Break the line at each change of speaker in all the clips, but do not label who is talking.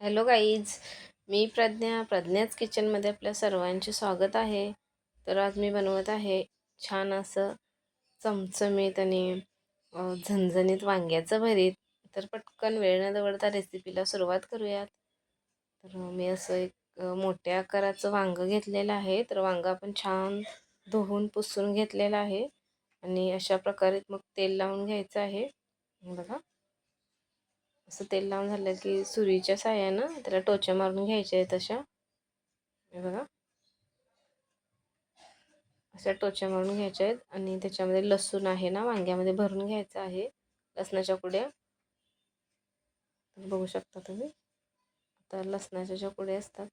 Hello guys मी प्रज्ञा प्रज्ञाच किचनमध्ये आपल्या सर्वांचे स्वागत आहे. तर आज मी बनवत आहे छान असं चमचमीत आणि झणझणीत वांग्याचं भरीत. तर पटकन वेळ न दवडता रेसिपीला सुरुवात करूयात. तर मी असं एक मोठ्या आकाराचं वांगं घेतलेलं आहे. तर वांगं आपण छान धुवून पुसून घेतलेलं आहे. आणि अशा प्रकारे मग तेल लावून घ्यायचं आहे. बघा. असं तेल लावून झालं की सुरीच्या साह्यानं त्याला टोच्या मारून घ्यायच्या आहेत अशा. हे बघा. अशा टोच्या मारून घ्यायच्या आहेत आणि त्याच्यामध्ये लसूण आहे ना वांग्यामध्ये भरून घ्यायचं आहे. लसणाच्या कुड्या बघू शकता तुम्ही. आता लसणाच्या ज्या कुड्या असतात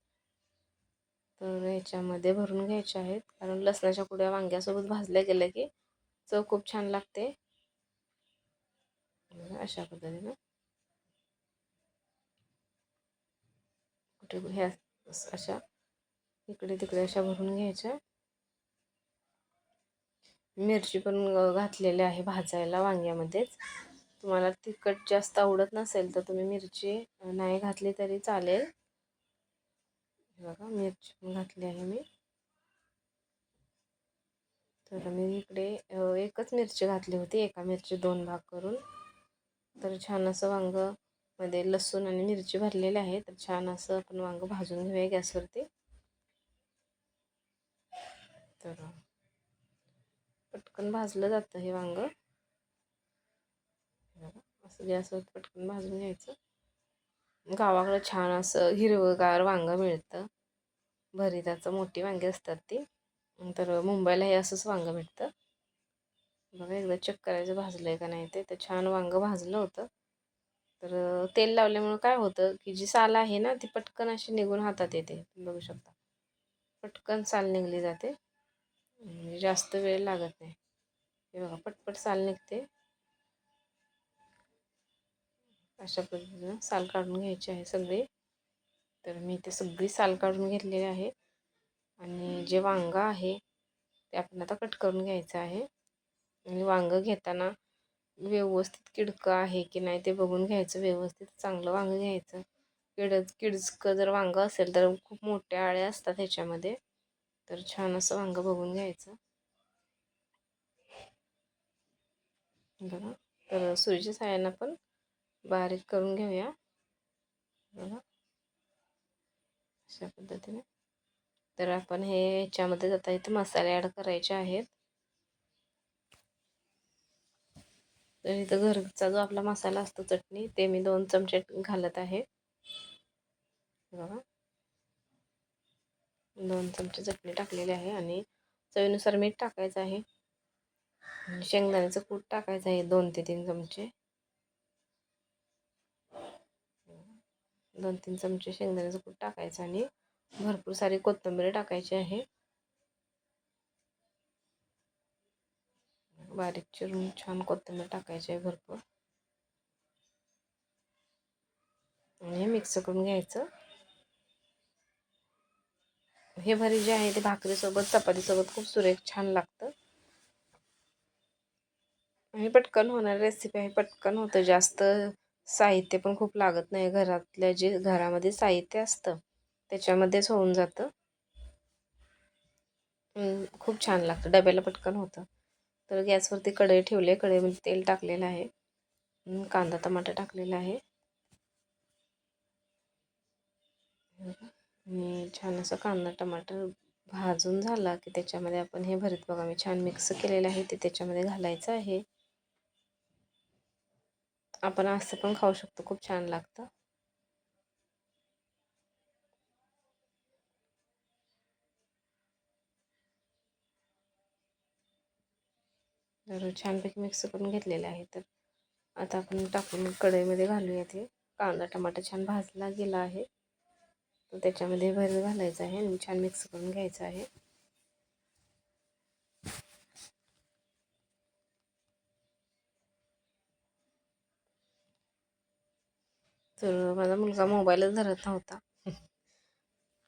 तर ह्याच्यामध्ये भरून घ्यायच्या आहेत. कारण लसणाच्या कुड्या वांग्यासोबत भाजल्या गेल्या की चव खूप छान लागते. अशा पद्धतीनं. कुठे ह्या अशा इकडे तिकडे अशा भरून घ्यायच्या. मिरची पण घातलेली आहे भाजायला वांग्यामध्येच. तुम्हाला तिखट जास्त आवडत नसेल तर तुम्ही मिरची नाही घातली तरी चालेल. बघा मिरची पण घातली आहे मी. तर मी इकडे एकच मिरची घातली होती एका मिरची दोन भाग करून. तर छान असं वांग मध्ये लसूण आणि मिरची भरलेली आहे. तर छान असं आपण वांग भाजून घेऊया गॅसवरती. तर पटकन भाजलं जातं हे वांग. असं गॅसवर पटकन भाजून घ्यायचं. गावाकडं छान असं हिरवंगार वांग मिळतं. भरिताचं मोठी वांगी असतात ती. तर मुंबईला हे असंच वांग भेटतं. बघा एकदा चेक करायचं भाजलं आहे का नाही ते. तर छान वांग भाजलं होतं. तर तेल लावल्यामुळं काय होतं की जी साल आहे ना ती पटकन अशी निघून हातात येते. बघू शकता. पटकन साल निघली जाते. म्हणजे जास्त वेळ लागत नाही. हे बघा पटपट साल निघते. अशा पद्धतीनं साल काढून घ्यायची आहे सगळी. तर मी ते सगळी साल काढून घेतलेली आहे. आणि जे वांगं आहे ते आपण आता कट करून घ्यायचं आहे. आणि वांगं घेताना व्यवस्थित किडकं आहे की नाही ते बघून घ्यायचं व्यवस्थित चांगलं वांगं घ्यायचं. किड किडकं जर वांगं असेल तर खूप मोठ्या आळ्या असतात ह्याच्यामध्ये तर छान असं वांगं बघून घ्यायचं. बघा तर सुरीच्या साह्यानं पण बारीक करून घेऊया. बघा अशा पद्धतीने. तर आपण हे ह्याच्यामध्ये जाता इथे मसाले ॲड करायचे आहेत. तर इथं घरचा जो आपला मसाला असतो चटणी ते मी दोन चमचे घालत आहे. बघा. दोन चमचे चटणी टाकलेली आहे आणि चवीनुसार मीठ टाकायचं आहे. शेंगदाण्याचं कूट टाकायचं आहे दोन ते तीन चमचे. दोन तीन चमचे शेंगदाण्याचं कूट टाकायचं आणि भरपूर सारी कोथिंबीर टाकायची आहे. बारीक चिरून छान कोथिंबीर टाकायची आहे भरपूर. आणि हे मिक्स करून घ्यायचं. हे भरी जे आहे ते भाकरीसोबत चपातीसोबत खूप सुरेख छान लागतं. आणि पटकन होणार रेसिपी आहे पटकन होतं. जास्त साहित्य पण खूप लागत नाही. घरातल्या जे घरामध्ये साहित्य असतं त्याच्यामध्येच होऊन जातं. खूप छान लागतं. डब्याला पटकन होतं. तर गॅसवरती कढई ठेवले कढईमध्ये तेल टाकलेलं आहे. कांदा टमाटर टाकलेला आहे. छान असं कांदा टमाटर भाजून झाला की त्याच्यामध्ये आपण हे भरीत बघा. मी छान मिक्स केलेलं आहे. ते त्याच्यामध्ये घालायचं आहे. आपण असं पण खाऊ शकतो. खूप छान लागतं. तर छानपैकी मिक्स करून घेतलेले आहे. तर आता आपण टाकून कढईमध्ये घालूया ते. कांदा टमाटर छान भाजला गेला आहे. तर त्याच्यामध्ये भर घालायचं आहे आणि छान मिक्स करून घ्यायचं आहे. तर माझा मुलगा मोबाईलच धरत नव्हता.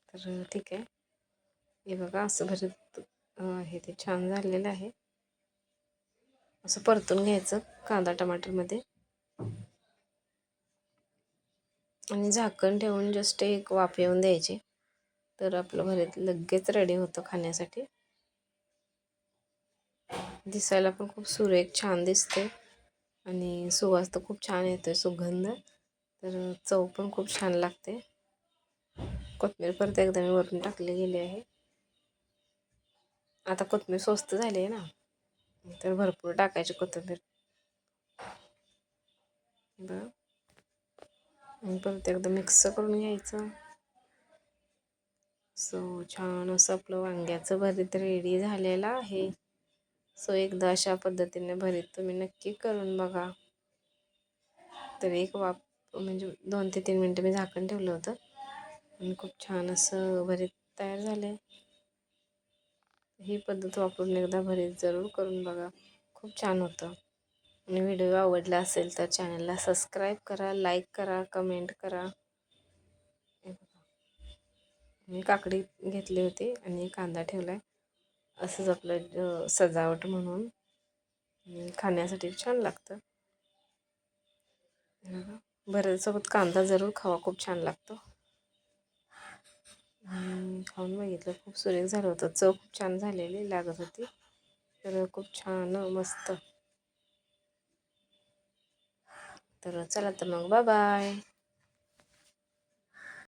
तर ठीक आहे. हे बघा असं भरत आहे ते छान झालेलं आहे. असं परतून घ्यायचं कांदा टमाटरमध्ये. आणि झाकण ठेवून जस्ट एक वाफ येऊन द्यायची. तर आपलं भरीत लगेच रेडी होतं खाण्यासाठी. दिसायला पण खूप सुरेख छान दिसते आणि सुवास तर खूप छान येतोय सुगंध. तर चव पण खूप छान लागते. कोथमीर परत एकदा मी वरून टाकली गेली आहे. आता कोथमीर स्वस्त झाली आहे ना. तर भरपूर टाकायची कोथिंबीर. बरं. आणि परत एकदा मिक्स करून घ्यायचं. सो छान असं आपलं वांग्याचं भरीत रेडी झालेलं आहे. सो एकदा अशा पद्धतीने भरीत तुम्ही नक्की करून बघा. तर एक वाप म्हणजे दोन ते तीन मिनटं मी झाकण ठेवलं होतं. आणि खूप छान असं भरीत तयार झाले ही पद्धत वापरून एकदा भरीत जरूर करून बघा. खूप छान होतं. आणि व्हिडिओ आवडला असेल तर चॅनलला सबस्क्राईब करा लाईक करा कमेंट करा. मी काकडी घेतली होती आणि कांदा ठेवला आहे असंच आपलं सजावट म्हणून. खाण्यासाठी छान लागतं. बऱ्याचसोबत कांदा जरूर खावा खूप छान लागतो. खाऊन बघितलं खूप सुरेख झालं होतं. चव खूप छान झालेली लागत होती. तर खूप छान मस्त. तर चला तर मग बाय